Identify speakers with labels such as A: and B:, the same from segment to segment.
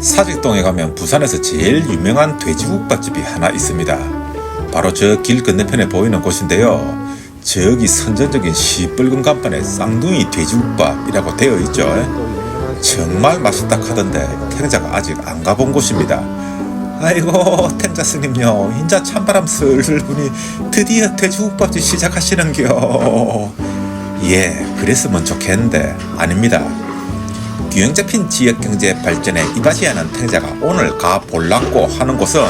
A: 사직동에 가면 부산에서 제일 유명한 돼지국밥집이 하나 있습니다. 바로 저 길 건너편에 보이는 곳인데요. 저기 선전적인 시뻘건 간판에 쌍둥이 돼지국밥이라고 되어 있죠. 정말 맛있다 하던데 탱자가 아직 안 가본 곳입니다. 아이고 탱자 스님요 인자 찬바람 슬슬 부니 드디어 돼지국밥집 시작하시는겨 예 그랬으면 좋겠는데 아닙니다 균형 잡힌 지역 경제 발전에 이바지하는 탱자가 오늘 가 볼랑고 하는 곳은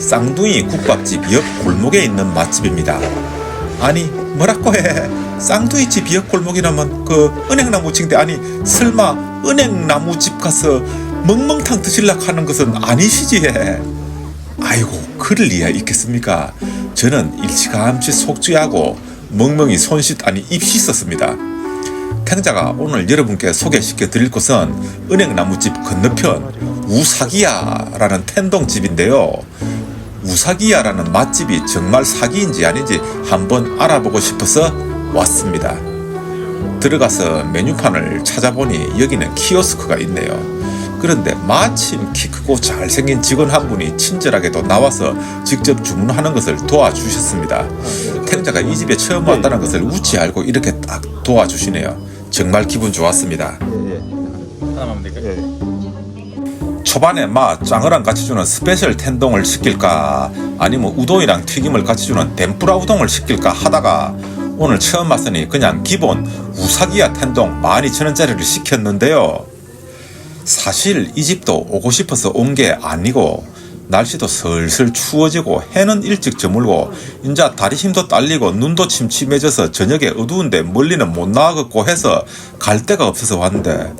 A: 쌍둥이 국밥집 옆 골목에 있는 맛집입니다. 아니 뭐라고 해? 쌍둥이 집 옆 골목이라면 그 은행나무 층대 아니 설마 은행나무 집 가서 멍멍탕 드실락 하는 것은 아니시지? 아이고 그럴 리야 있겠습니까? 저는 일찌감치 속죄하고 멍멍이 손짓 아니 입시 썼습니다 탱자가 오늘 여러분께 소개시켜 드릴 곳은 은행나무집 건너편 우사기야라는 텐동집인데요 우사기야라는 맛집이 정말 사기인지 아닌지 한번 알아보고 싶어서 왔습니다. 들어가서 메뉴판을 찾아보니 여기는 키오스크가 있네요. 그런데 마침 키 크고 잘생긴 직원 한 분이 친절하게도 나와서 직접 주문하는 것을 도와주셨습니다. 탱자가 이 집에 처음 왔다는 것을 우치 알고 이렇게 딱 도와주시네요. 정말 기분 좋았습니다.
B: 예, 예. 하나만 될까요? 예.
A: 초반에 마 짱어랑 같이 주는 스페셜 텐동을 시킬까 아니면 우동이랑 튀김을 같이 주는 덴뿌라 우동을 시킬까 하다가 오늘 처음 왔으니 그냥 기본 우사기야 텐동 12,000원짜리를 시켰는데요. 사실 이 집도 오고 싶어서 온 게 아니고 날씨도 슬슬 추워지고 해는 일찍 저물고 인자 다리 힘도 딸리고 눈도 침침해져서 저녁에 어두운데 멀리는 못 나가겠고 해서 갈 데가 없어서 왔는데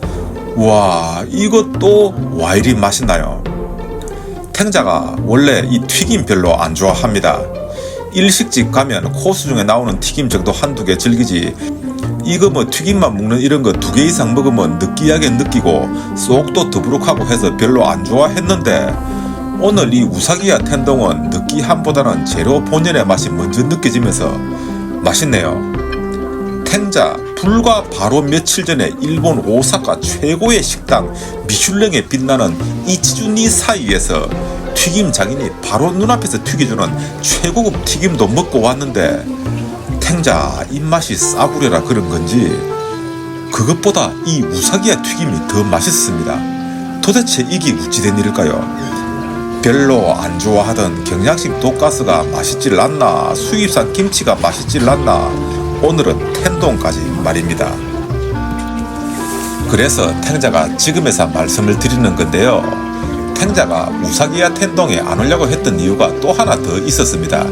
A: 와 이것도 와 이리 맛있나요? 탱자가 원래 이 튀김 별로 안 좋아합니다. 일식집 가면 코스 중에 나오는 튀김 정도 한두 개 즐기지 이거 뭐 튀김만 먹는 이런 거 두 개 이상 먹으면 느끼하게 느끼고 속도 더부룩하고 해서 별로 안 좋아했는데 오늘 이 우사기야 텐동은 느끼함보다는 재료 본연의 맛이 먼저 느껴지면서 맛있네요. 탱자 불과 바로 며칠 전에 일본 오사카 최고의 식당 미슐랭에 빛나는 이치주니 사이에서 튀김 장인이 바로 눈앞에서 튀겨주는 최고급 튀김도 먹고 왔는데 탱자 입맛이 싸구려라 그런 건지 그것보다 이 우사기야 튀김이 더 맛있습니다. 도대체 이게 우찌된 일일까요? 별로 안 좋아하던 경양식 돈가스가 맛있질 않나 수입산 김치가 맛있질 않나 오늘은 텐동까지 말입니다. 그래서 탱자가 지금에서 말씀을 드리는 건데요. 탱자가 우사기야 텐동에 안 오려고 했던 이유가 또 하나 더 있었습니다.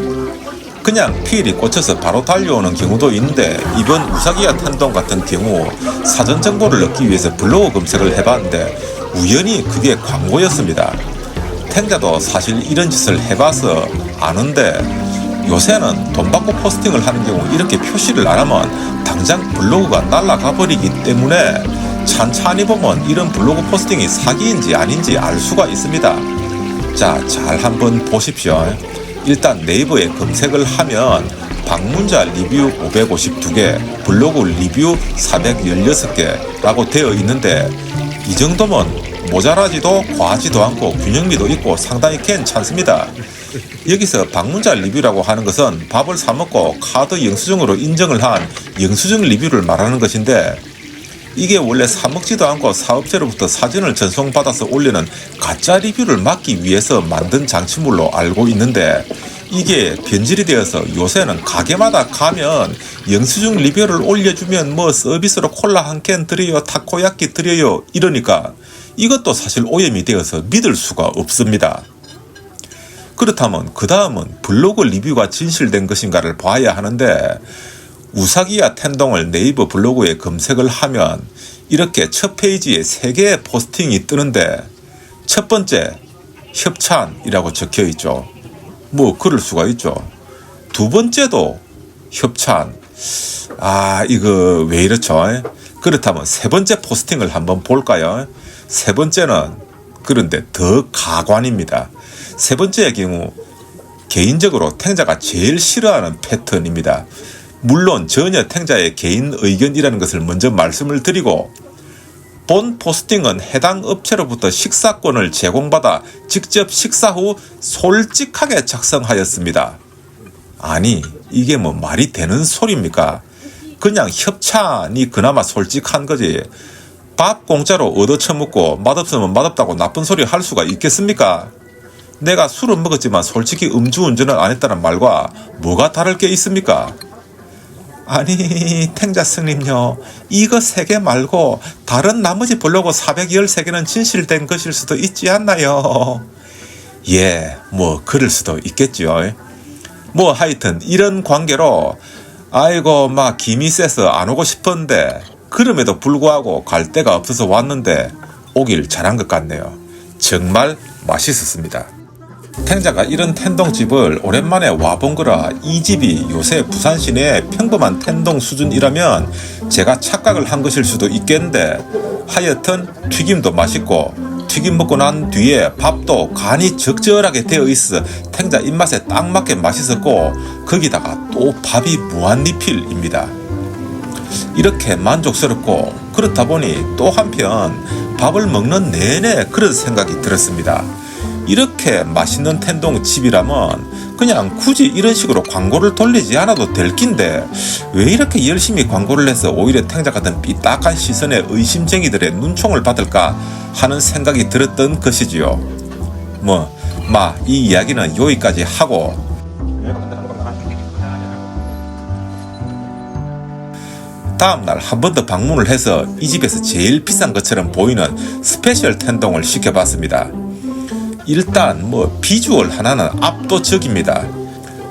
A: 그냥 필이 꽂혀서 바로 달려오는 경우도 있는데 이번 우사기야 텐동 같은 경우 사전 정보를 얻기 위해서 블로그 검색을 해봤는데 우연히 그게 광고였습니다. 탱자도 사실 이런 짓을 해봐서 아는데 요새는 돈 받고 포스팅을 하는 경우 이렇게 표시를 안 하면 당장 블로그가 날아가 버리기 때문에 찬찬히 보면 이런 블로그 포스팅이 사기인지 아닌지 알 수가 있습니다. 자, 잘 한번 보십시오. 일단 네이버에 검색을 하면 방문자 리뷰 552개, 블로그 리뷰 416개라고 되어 있는데 이 정도면 모자라지도 과하지도 않고 균형미도 있고 상당히 괜찮습니다. 여기서 방문자 리뷰라고 하는 것은 밥을 사 먹고 카드 영수증으로 인정을 한 영수증 리뷰를 말하는 것인데 이게 원래 사 먹지도 않고 사업체로부터 사진을 전송받아서 올리는 가짜 리뷰를 막기 위해서 만든 장치물로 알고 있는데 이게 변질이 되어서 요새는 가게마다 가면 영수증 리뷰를 올려주면 뭐 서비스로 콜라 한 캔 드려요 타코야끼 드려요 이러니까 이것도 사실 오염이 되어서 믿을 수가 없습니다. 그렇다면 그 다음은 블로그 리뷰가 진실된 것인가를 봐야 하는데 우사기야 텐동을 네이버 블로그에 검색을 하면 이렇게 첫 페이지에 세 개의 포스팅이 뜨는데 첫 번째 협찬이라고 적혀 있죠. 뭐 그럴 수가 있죠. 두 번째도 협찬. 아 이거 왜 이렇죠? 그렇다면 세 번째 포스팅을 한번 볼까요? 세 번째는 그런데 더 가관입니다. 세 번째의 경우 개인적으로 탱자가 제일 싫어하는 패턴입니다. 물론 전혀 탱자의 개인 의견이라는 것을 먼저 말씀을 드리고 본 포스팅은 해당 업체로부터 식사권을 제공받아 직접 식사 후 솔직하게 작성하였습니다. 아니, 이게 뭐 말이 되는 소리입니까? 그냥 협찬이 그나마 솔직한 거지. 밥 공짜로 얻어쳐먹고 맛없으면 맛없다고 나쁜 소리 할 수가 있겠습니까? 내가 술은 먹었지만 솔직히 음주운전을 안 했다는 말과 뭐가 다를 게 있습니까? 아니 탱자 스님요 이거 세 개 말고 다른 나머지 블로그 413개는 진실된 것일 수도 있지 않나요? 예, 뭐 그럴 수도 있겠죠. 뭐 하여튼 이런 관계로 아이고 막 김이 세서 안 오고 싶었는데 그럼에도 불구하고 갈 데가 없어서 왔는데 오길 잘한 것 같네요. 정말 맛있었습니다. 탱자가 이런 텐동집을 오랜만에 와본 거라 이 집이 요새 부산 시내의 평범한 텐동 수준이라면 제가 착각을 한 것일 수도 있겠는데 하여튼 튀김도 맛있고 튀김 먹고 난 뒤에 밥도 간이 적절하게 되어 있어 탱자 입맛에 딱 맞게 맛있었고 거기다가 또 밥이 무한리필입니다. 이렇게 만족스럽고 그렇다 보니 또 한편 밥을 먹는 내내 그런 생각이 들었습니다. 이렇게 맛있는 텐동 집이라면 그냥 굳이 이런 식으로 광고를 돌리지 않아도 될 낀데 왜 이렇게 열심히 광고를 해서 오히려 탱자 같은 삐딱한 시선에 의심쟁이들의 눈총을 받을까 하는 생각이 들었던 것이지요. 뭐, 마, 이 이야기는 여기까지 하고 다음날 한 번 더 방문을 해서 이 집에서 제일 비싼 것처럼 보이는 스페셜 텐동을 시켜봤습니다. 일단 뭐 비주얼 하나는 압도적입니다.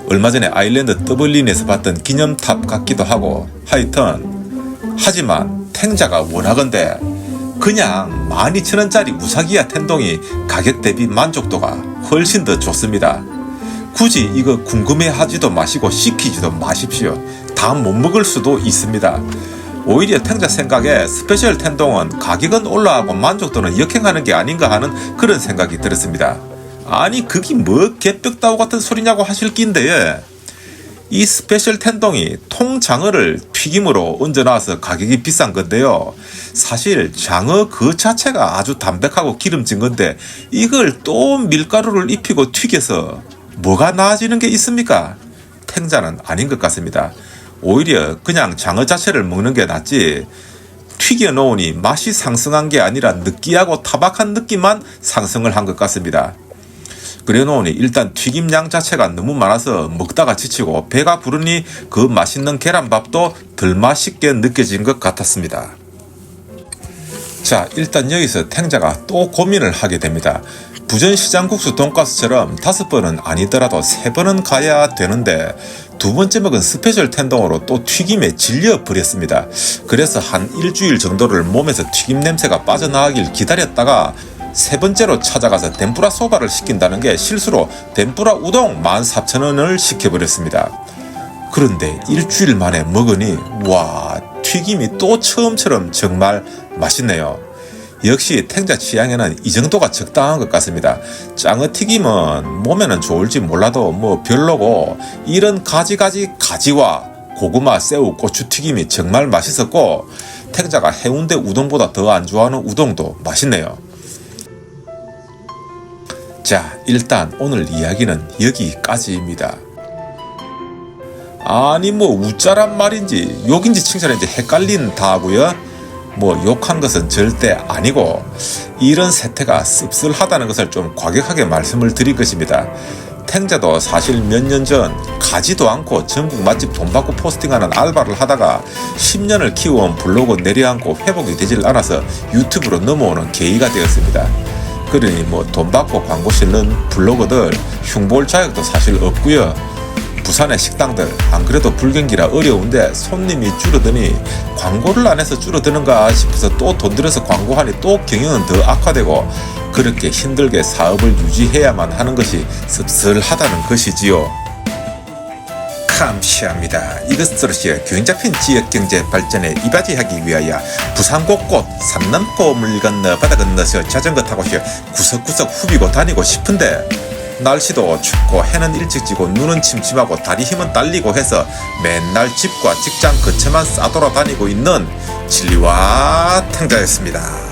A: 얼마 전에 아일랜드 더블린에서 봤던 기념탑 같기도 하고 하여튼 하지만 탱자가 원하건대 그냥 12,000원짜리 우사기야 텐동이 가격 대비 만족도가 훨씬 더 좋습니다. 굳이 이거 궁금해 하지도 마시고 시키지도 마십시오. 다 못 먹을 수도 있습니다. 오히려 탱자 생각에 스페셜 텐동은 가격은 올라가고 만족도는 역행하는 게 아닌가 하는 그런 생각이 들었습니다. 아니 그게 뭐 개벽다우 같은 소리냐고 하실 낀데 이 스페셜 텐동이 통장어를 튀김으로 얹어 놔서 가격이 비싼 건데요. 사실 장어 그 자체가 아주 담백하고 기름진 건데 이걸 또 밀가루를 입히고 튀겨서 뭐가 나아지는 게 있습니까? 탱자는 아닌 것 같습니다. 오히려 그냥 장어 자체를 먹는 게 낫지 튀겨 놓으니 맛이 상승한 게 아니라 느끼하고 타박한 느낌만 상승을 한 것 같습니다. 그래 놓으니 일단 튀김량 자체가 너무 많아서 먹다가 지치고 배가 부르니 그 맛있는 계란밥도 덜 맛있게 느껴진 것 같았습니다. 자, 일단 여기서 탱자가 또 고민을 하게 됩니다. 부전시장 국수 돈가스처럼 다섯 번은 아니더라도 세 번은 가야 되는데 두 번째 먹은 스페셜 텐동으로 또 튀김에 질려 버렸습니다. 그래서 한 일주일 정도를 몸에서 튀김 냄새가 빠져나가길 기다렸다가 세 번째로 찾아가서 덴뿌라 소바를 시킨다는 게 실수로 덴뿌라 우동 14,000원을 시켜버렸습니다. 그런데 일주일 만에 먹으니 와 튀김이 또 처음처럼 정말 맛있네요. 역시 탱자 취향에는 이 정도가 적당한 것 같습니다. 짱어 튀김은 몸에는 좋을지 몰라도 뭐 별로고 이런 가지가지 가지와 고구마, 새우, 고추 튀김이 정말 맛있었고 탱자가 해운대 우동보다 더 안 좋아하는 우동도 맛있네요. 자, 일단 오늘 이야기는 여기까지입니다. 아니 뭐 우짜란 말인지 욕인지 칭찬인지 헷갈린 다고요? 뭐 욕한 것은 절대 아니고 이런 세태가 씁쓸하다는 것을 좀 과격하게 말씀을 드릴 것입니다. 탱자도 사실 몇 년 전 가지도 않고 전국 맛집 돈 받고 포스팅하는 알바를 하다가 10년을 키워온 블로그 내려앉고 회복이 되질 않아서 유튜브로 넘어오는 계기가 되었습니다. 그러니 뭐 돈 받고 광고 실는 블로거들 흉볼 자격도 사실 없고요. 부산의 식당들 안 그래도 불경기라 어려운데 손님이 줄어드니 광고를 안 해서 줄어드는가 싶어서 또 돈 들여서 광고하니 또 경영은 더 악화되고 그렇게 힘들게 사업을 유지해야만 하는 것이 씁쓸하다는 것이지요. 감시합니다. 이것으로시어 균 잡힌 지역 경제 발전에 이바지하기 위하여 부산 곳곳 삼남포 물 건너 바다 건너서 자전거 타고 구석구석 후비고 다니고 싶은데 날씨도 춥고 해는 일찍 지고 눈은 침침하고 다리 힘은 딸리고 해서 맨날 집과 직장 근처만 싸돌아 다니고 있는 진리와 탕자였습니다.